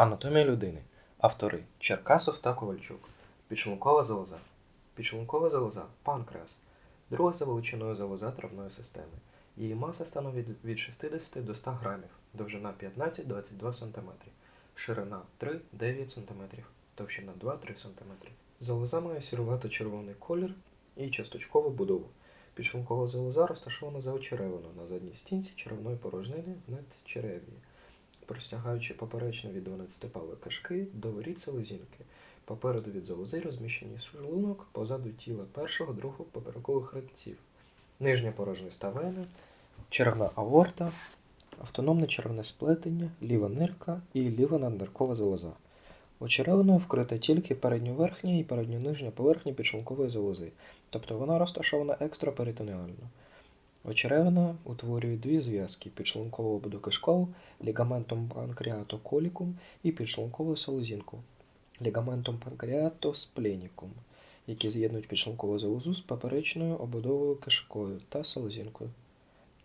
Анатомія людини. Автори Черкасов та Ковальчук. Підшлункова залоза. Підшлункова залоза панкреас. Друга за величиною залоза травної системи. Її маса становить від 60 до 100 грамів, довжина 15-22 см, ширина 3-9 см, товщина 2-3 см. Залоза має сірувато-червоний колір і часточкову будову. Підшлункова залоза розташована за очеревиною на задній стінці черевної порожнини в надчерев'ї простягаючи поперечно від 12-палої кишки до воріт селезінки. Попереду від залози розміщені шлунок, позаду тіла першого, другого поперекових хребців, нижня порожниста вена, черевна аорта, автономне черевне сплетення, ліва нирка і ліва надниркова залоза. Очеревиною вкрита тільки передньоверхня і передньонижня поверхня підшлункової залози, тобто вона розташована екстраперитонеально. Очеревина утворює дві зв'язки підшлункову будокишкову лігаментом панкреатоколікум і підшлункову селезінку лігаментом панкреатоспленікум, які з'єднують підшлункову залозу з поперечною обудовою кишкою та селезінкою.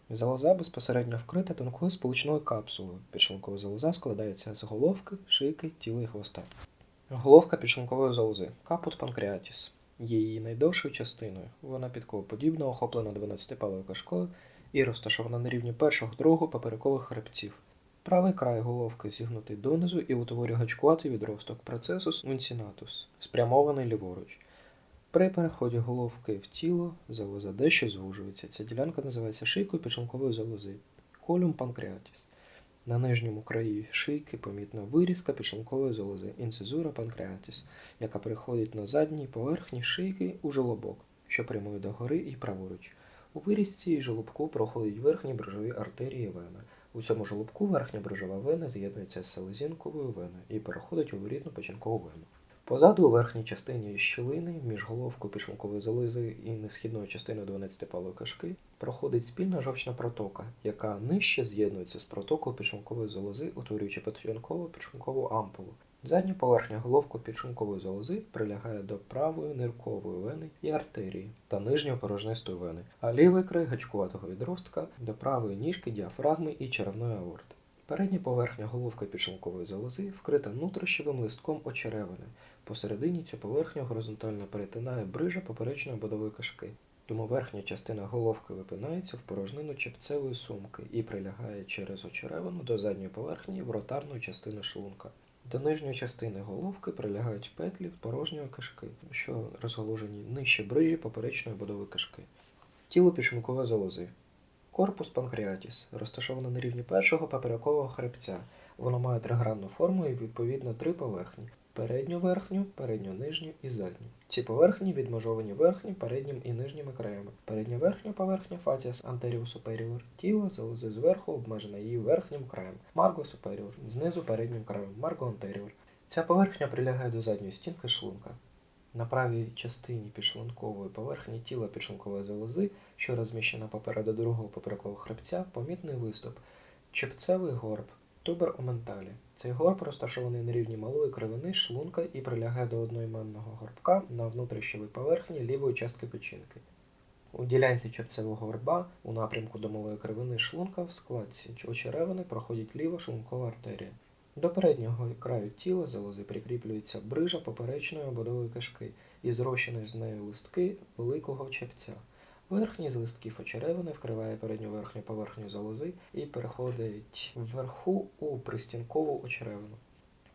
Залоза безпосередньо вкрита тонкою сполучною капсулою. Підшлункова залоза складається з головки, шийки, тіла і хвоста. Головка підшлункової залози капут панкреатіс є її найдовшою частиною. Вона підковоподібно охоплена 12-палою кишкою і розташована на рівні першого другого поперекових хребців. Правий край головки зігнутий донизу і утворює гачкуватий відросток процесус унцінатус, спрямований ліворуч. При переході головки в тіло залоза дещо звужується. Ця ділянка називається шийкою підшлункової залози колюм панкреатіс. На нижньому краї шийки помітна вирізка підшлункової залози інцизура панкреатіс, яка переходить на задній поверхні шийки у жолобок, що прямує догори і праворуч. У вирізці жолобку проходять верхні брижові артерії вени. У цьому жолобку верхня брижова вена з'єднується з селезінковою веною і переходить у ворітну печінкову вену. Позаду у верхній частині щілини між головкою підшлункової залози і несхідною частиною 12-палої кишки проходить спільна жовчна протока, яка нижче з'єднується з протокою підшлункової залози, утворюючи печінкову підшлункову ампулу. Задня поверхня головки підшлункової залози прилягає до правої ниркової вени і артерії та нижньої порожнистої вени, а лівий край гачкуватого відростка до правої ніжки діафрагми і черевної аорти. Передня поверхня головки підшлункової залози вкрита внутрішньовим листком очеревини. Посередині цю поверхню горизонтально перетинає брижа поперечної будової кишки. Тому верхня частина головки випинається в порожнину чепцевої сумки і прилягає через очеревину до задньої поверхні в ротарної частини шлунка. До нижньої частини головки прилягають петлі порожньої кишки, що розголожені нижче брижі поперечної будови кишки. Тіло підшлункової залози. Корпус панкреатіс розташовано на рівні першого поперекового хребця. Воно має тригранну форму і відповідно три поверхні: передню верхню, передню нижню і задню. Ці поверхні відмежовані верхнім, переднім і нижніми краями. Передня верхня поверхня фаціас anterior superior, тіло залози зверху обмежена її верхнім краєм, марго superior, знизу переднім краєм, марго anterior. Ця поверхня прилягає до задньої стінки шлунка. На правій частині підшлункової поверхні тіла підшлункової залози, що розміщена попереду другого поперекового хребця, помітний виступ, чепцевий горб, тубер оменталі. Цей горб розташований на рівні малої кривини шлунка і прилягає до одноіменного горбка на внутрішньовій поверхні лівої частки печінки. У ділянці чепцевого горба у напрямку до малої кривини шлунка в складці очеревини проходить ліва шлункова артерія. До переднього краю тіла залози прикріплюється брижа поперечної обудової кишки і зрощені з нею листки великого чепця. Верхній з листків очеревини вкриває передню верхню поверхню залози і переходить вверху у пристінкову очеревину.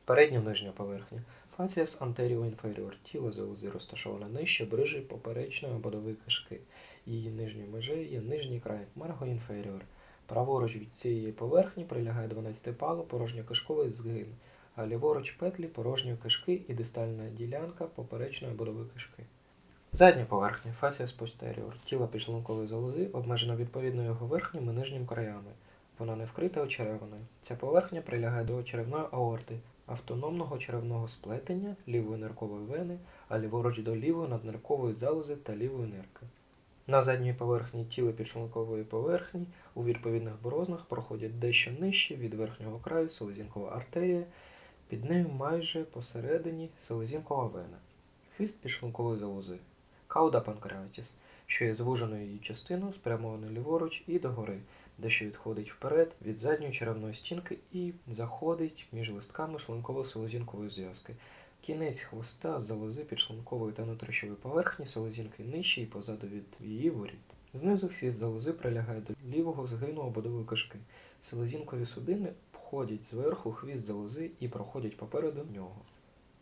Передню нижню поверхню. Фаціас anterior inferior. Тіло залози розташоване нижче брижі поперечної обудової кишки. Її нижньою межею є нижній край марго inferior. Праворуч від цієї поверхні прилягає 12-пало порожньокишковий згин, а ліворуч петлі порожньої кишки і дистальна ділянка поперечної будови кишки. Задня поверхня фасіас posterior, тіло підшлункової залози обмежено відповідно його верхнім і нижнім краями. Вона не вкрита очеревиною. Ця поверхня прилягає до очеревної аорти, автономного черевного сплетення, лівої ниркової вени, а ліворуч до лівої надниркової залози та лівої нирки. На задній поверхні тіла підшлункової поверхні у відповідних борознах проходять дещо нижче від верхнього краю селезінкова артерія, під нею майже посередині селезінкова вена, хвіст підшлункової залози, кауда панкреатіс, що є звуженою її частиною, спрямованою ліворуч і догори. дещо відходить вперед від задньої черевної стінки і заходить між листками шлунково-селезінкової зв'язки. Кінець хвоста залози підшлункової та внутрішньої поверхні селезінки нижче і позаду від її воріт. Знизу хвіст залози прилягає до лівого згину ободової кишки. Селезінкові судини обходять зверху хвіст залози і проходять попереду нього.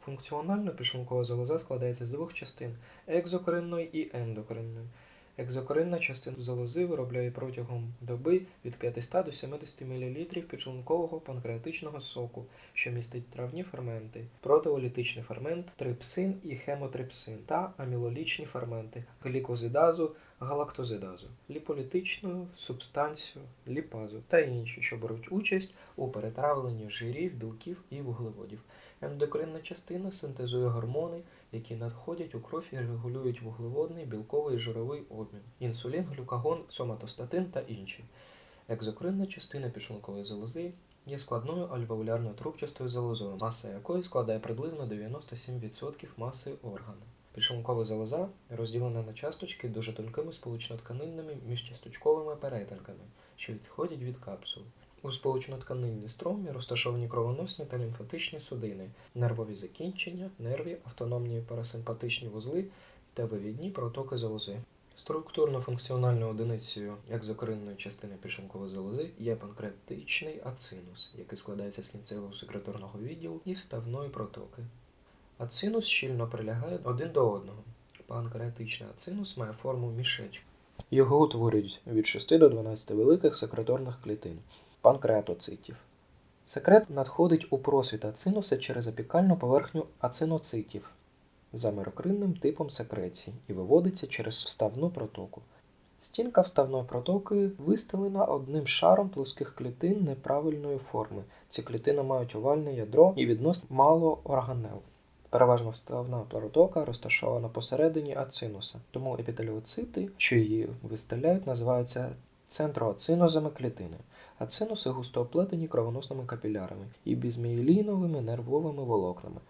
Функціонально підшлункова залоза складається з двох частин екзокоринної і ендокоринної. Екзокоринна частина залози виробляє протягом доби від 500 до 70 мл підшлункового панкреатичного соку, що містить травні ферменти, протеолітичний фермент, трипсин і хемотрипсин та амілолічні ферменти, глікозидазу, галактозидазу, ліполітичну субстанцію, ліпазу та інші, що беруть участь у перетравленні жирів, білків і вуглеводів. Ендокринна частина синтезує гормони, які надходять у кров і регулюють вуглеводний, білковий і жировий обмін, інсулін, глюкагон, соматостатин та інші. Екзокринна частина підшлункової залози є складною альвеолярно трубчастою залозою, маса якої складає приблизно 97% маси органу. Підшлункова залоза розділена на часточки дуже тонкими сполучнотканинними міжчасточковими перетинками, що відходять від капсул. У сполучнотканинній стромі розташовані кровоносні та лімфатичні судини, нервові закінчення, нерві, автономні парасимпатичні вузли та вивідні протоки залози. Структурно-функціональною одиницею екзокринної частини підшлункової залози є панкреатичний ацинус, який складається з кінцевого секреторного відділу і вставної протоки. Ацинус щільно прилягає один до одного. Панкреатичний ацинус має форму мішечки. Його утворюють від 6 до 12 великих секреторних клітин панкреатоцитів. Секрет надходить у просвіт ацинуса через апікальну поверхню ациноцитів за мирокринним типом секреції і виводиться через вставну протоку. Стінка вставної протоки вистелена одним шаром плоских клітин неправильної форми. Ці клітини мають овальне ядро і відносно мало органел. Переважно вставна протока розташована посередині ацинуса, тому епітеліоцити, що її вистеляють, називаються центроацинозами клітини. Ацинуси густо оплетені кровоносними капілярами і бізміеліновими нервовими волокнами.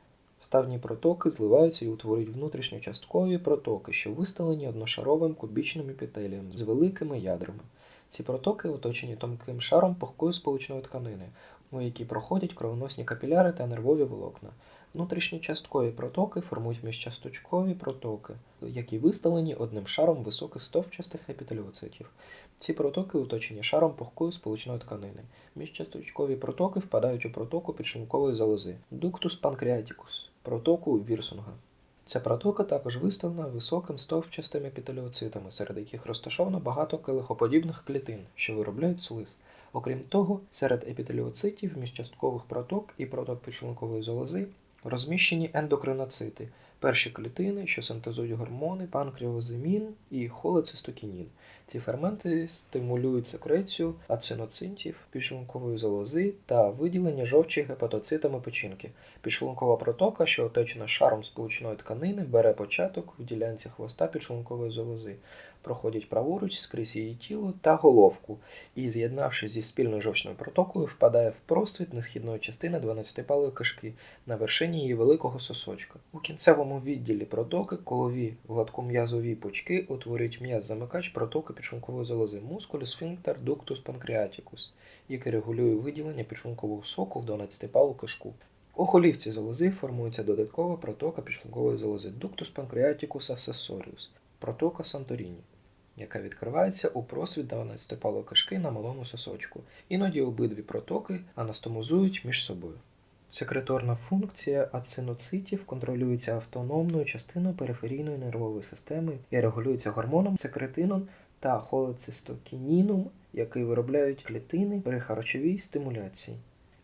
Ставні протоки зливаються і утворюють внутрішньочасткові протоки, що виставлені одношаровим кубічним епітелієм з великими ядрами. Ці протоки оточені тонким шаром пухкої сполучної тканини, у якій проходять кровоносні капіляри та нервові волокна. Внутрішні часткові протоки формують міжчасточкові протоки, які виставлені одним шаром високих стовпчастих епітеліоцитів. Ці протоки оточені шаром пухкої сполучної тканини. Міжчасточкові протоки впадають у протоку підшлункової залози дуктус панкреатикус, протоку Вірсунга. Ця протока також виставлена високим стовпчастими епітеліоцитами, серед яких розташовано багато келихоподібних клітин, що виробляють слиз. Окрім того, серед епітеліоцитів, міжчасткових проток і проток підшлункової залози розміщені ендокриноцити, перші клітини, що синтезують гормони, панкреозимін і холецистокінін. Ці ферменти стимулюють секрецію ациноцитів підшлункової залози та виділення жовчі гепатоцитами печінки. Підшлункова протока, що оточена шаром сполучної тканини, бере початок в ділянці хвоста підшлункової залози, проходять праворуч скрізь її тіло та головку і, з'єднавшись зі спільною жовчною протокою, впадає в просвіт несхідної частини 12-палої кишки на вершині її великого сосочка. У кінцевому відділі протоки колові гладком'язові пучки утворюють м'яз-замикач протоки підшлункової залози мускулюс сфінктер дуктус панкреатикус, який регулює виділення підшлункового соку в 12-палу кишку. У голівці залози формується додаткова протока підшлункової залози дуктус панкреатикус accessorius, протока Санторіні, яка відкривається у просвіт 12-палої кишки на малому сосочку. Іноді обидві протоки анастомозують між собою. Секреторна функція ациноцитів контролюється автономною частиною периферійної нервової системи і регулюється гормоном секретином та холецистокініном, який виробляють клітини при харчовій стимуляції.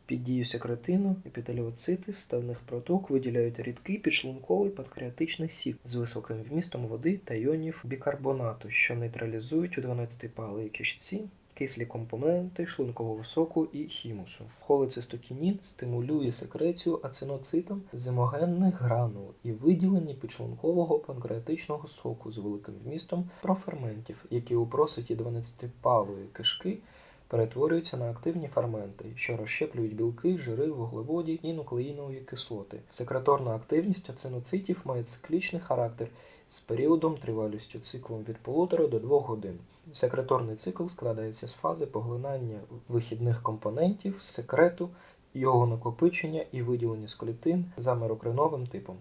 Під дією секретину епітеліоцити вставних проток виділяють рідкий підшлунковий панкреатичний сік з високим вмістом води та іонів бікарбонату, що нейтралізують у 12-палій кишці кислі компоненти шлункового соку і хімусу. Холецистокінін стимулює секрецію ациноцитом зимогенних гранул і виділення підшлункового панкреатичного соку з великим вмістом проферментів, які у просвіті 12-палої кишки перетворюються на активні ферменти, що розщеплюють білки, жири, вуглеводі і нуклеїнові кислоти. Секреторна активність ациноцитів має циклічний характер з періодом тривалістю циклом від 1,5 до 2 годин. Секреторний цикл складається з фази поглинання вихідних компонентів, секрету, його накопичення і виділення з клітин за мерокриновим типом.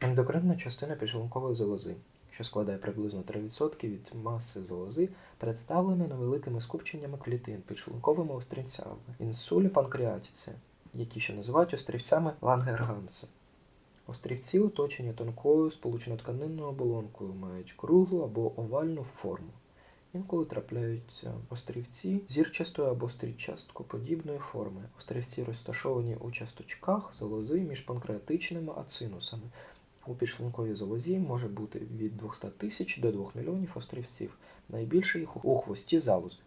Ендокринна частина підшлункової залози, що складає приблизно 3% від маси залози, представлена невеликими скупченнями клітин підшлунковими острівцями, інсулі панкреатіці, які ще називають острівцями Лангерганса. Острівці оточені тонкою сполучнотканинною оболонкою, мають круглу або овальну форму. Інколи трапляються острівці зірчастої або стрічасткоподібної форми. Острівці розташовані у часточках залози між панкреатичними ацинусами. У підшлунковій залозі може бути від 200 тисяч до 2 мільйонів острівців. Найбільше їх у хвості залози.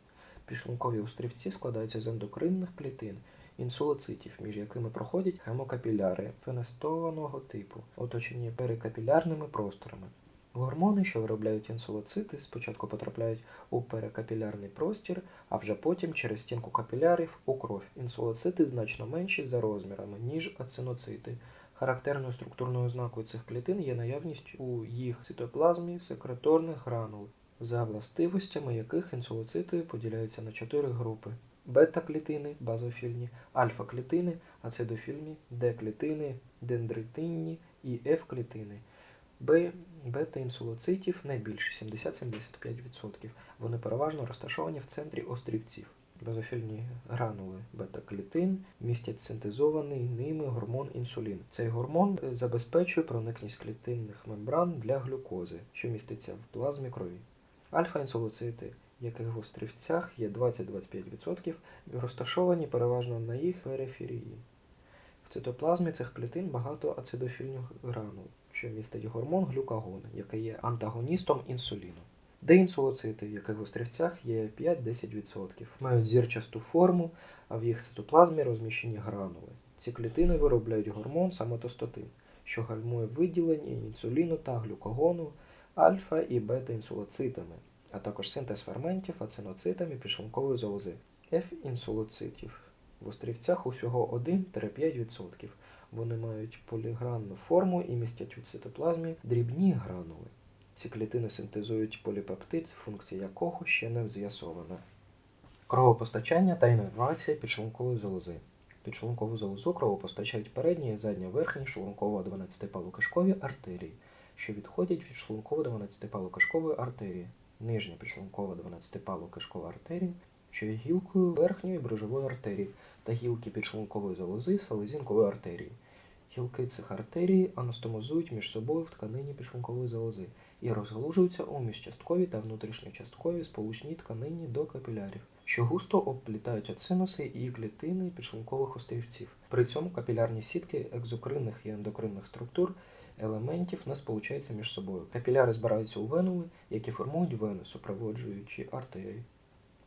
Підшлункові острівці складаються з ендокринних клітин, інсулоцитів, між якими проходять гемокапіляри фенестованого типу, оточені перикапілярними просторами. Гормони, що виробляють інсулоцити, спочатку потрапляють у перекапілярний простір, а вже потім через стінку капілярів у кров. Інсулоцити значно менші за розмірами, ніж ациноцити. Характерною структурною ознакою цих клітин є наявність у їх цитоплазмі секреторних гранул, за властивостями яких інсулоцити поділяються на чотири групи: бета-клітини базофільні, альфа-клітини ацидофільні, Д-клітини дендритинні і Ф-клітини. Б, бета-інсулоцитів найбільше 70-75%. Вони переважно розташовані в центрі острівців. Базофільні гранули бета-клітин містять синтезований ними гормон інсулін. Цей гормон е, забезпечує проникність клітинних мембран для глюкози, що міститься в плазмі крові. Альфа-інсулоцити, яких в острівцях є 20-25%, розташовані переважно на їх периферії. В цитоплазмі цих клітин багато ацидофільних гранул, що містить гормон глюкагон, який є антагоністом інсуліну. Деінсулоцити, яких в острівцях є 5-10%, мають зірчасту форму, а в їх цитоплазмі розміщені гранули. Ці клітини виробляють гормон самотостатин, що гальмує виділення інсуліну та глюкагону альфа і бета-інсулоцитами, а також синтез ферментів ациноцитами підшлункової залози, F-інсулоцитів. В острівцях усього 1-5%. Вони мають полігранну форму і містять у цитоплазмі дрібні гранули. Ці клітини синтезують поліпептид, функція якого ще не з'ясована. Кровопостачання та інервація підшлункової залози. Підшлункову залозу кровопостачають передні і задні верхні шлунково-12-палокишкові артерії, що відходять від шлунково-12-палокишкової артерії, нижня підшлункова 12-палокишкова артерія, що є гілкою верхньої брюжової артерії та гілки підшлункової залози селезінкової артерії. Гілки цих артерій анастомозують між собою в тканині підшлункової залози і розгалужуються у міжчасткові та внутрішньочасткові сполучній тканині до капілярів, що густо обплітають ацинуси і клітини підшлункових острівців. При цьому капілярні сітки екзокринних і ендокринних структур елементів не сполучаються між собою. Капіляри збираються у венули, які формують вени, супроводжуючи артерії.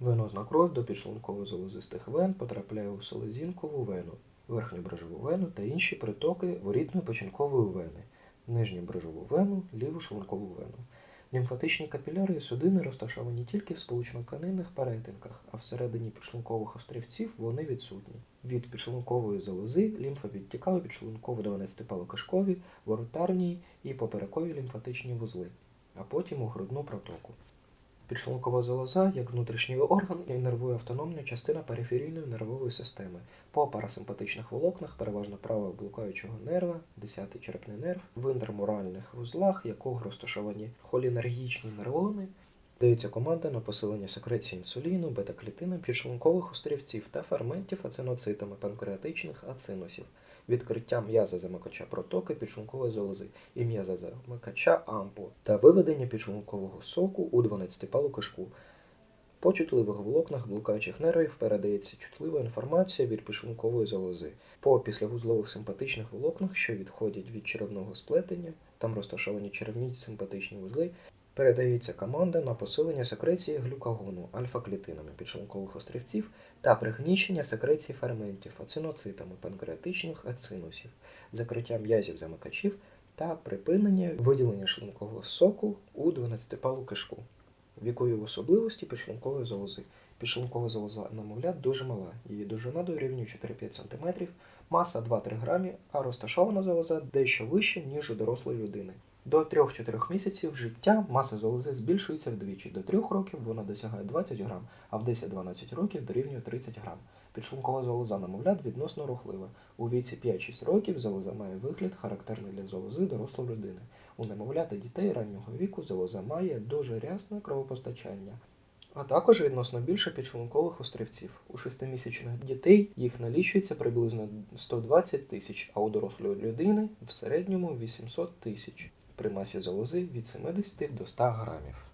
Венозна кров до підшлунково залозистих вен потрапляє у селезінкову вену, верхню брижову вену та інші притоки ворітної печінкової вени, нижню брижову вену, ліву шлункову вену. Лімфатичні капіляри і судини розташовані тільки в сполучноканинних перетинках, а всередині підшлункових острівців вони відсутні. Від підшлункової залози лімфа відтікала підшлунково 12-палокишкові, воротарні і поперекові лімфатичні вузли, а потім у грудну протоку. Підшлункова залоза, як внутрішній орган, інервує автономну частину периферійної нервової системи. По парасимпатичних волокнах, переважно правого блукаючого нерва, 10-й черепний нерв, в інтермуральних вузлах, якого розташовані холінергічні нейрони, дається команда на посилення секреції інсуліну, бета-клітини, підшлункових острівців та ферментів ациноцитами панкреатичних ацинусів, відкриття м'яза замикача протоки підшлункової залози і м'яза замикача ампу та виведення підшлункового соку у 12-палу кишку. По чутливих волокнах блукаючих нервів передається чутлива інформація від підшлункової залози. По післявузлових симпатичних волокнах, що відходять від черевного сплетення, там розташовані черевні симпатичні вузли, передається команда на посилення секреції глюкагону альфа-клітинами підшлункових острівців та пригнічення секреції ферментів ациноцитами панкреатичних ацинусів, закриття м'язів замикачів та припинення виділення шлункового соку у 12-палу кишку. Вікові особливості підшлункової залози. Підшлункова залоза немовлят дуже мала, її довжина дорівнює 4-5 см, маса 2-3 грамі, а розташована залоза дещо вище, ніж у дорослої людини. До 3-4 місяців життя маса залози збільшується вдвічі. До 3 років вона досягає 20 грам, а в 10-12 років дорівнює 30 грам. Підшлункова залоза немовлят відносно рухлива. У віці 5-6 років залоза має вигляд, характерний для залози дорослої людини. У немовлят та дітей раннього віку залоза має дуже рясне кровопостачання. А також відносно більше підшлункових острівців. У 6-місячних дітей їх налічується приблизно 120 тисяч, а у дорослої людини в середньому 800 тисяч при масі залози від 70 до 100 грамів.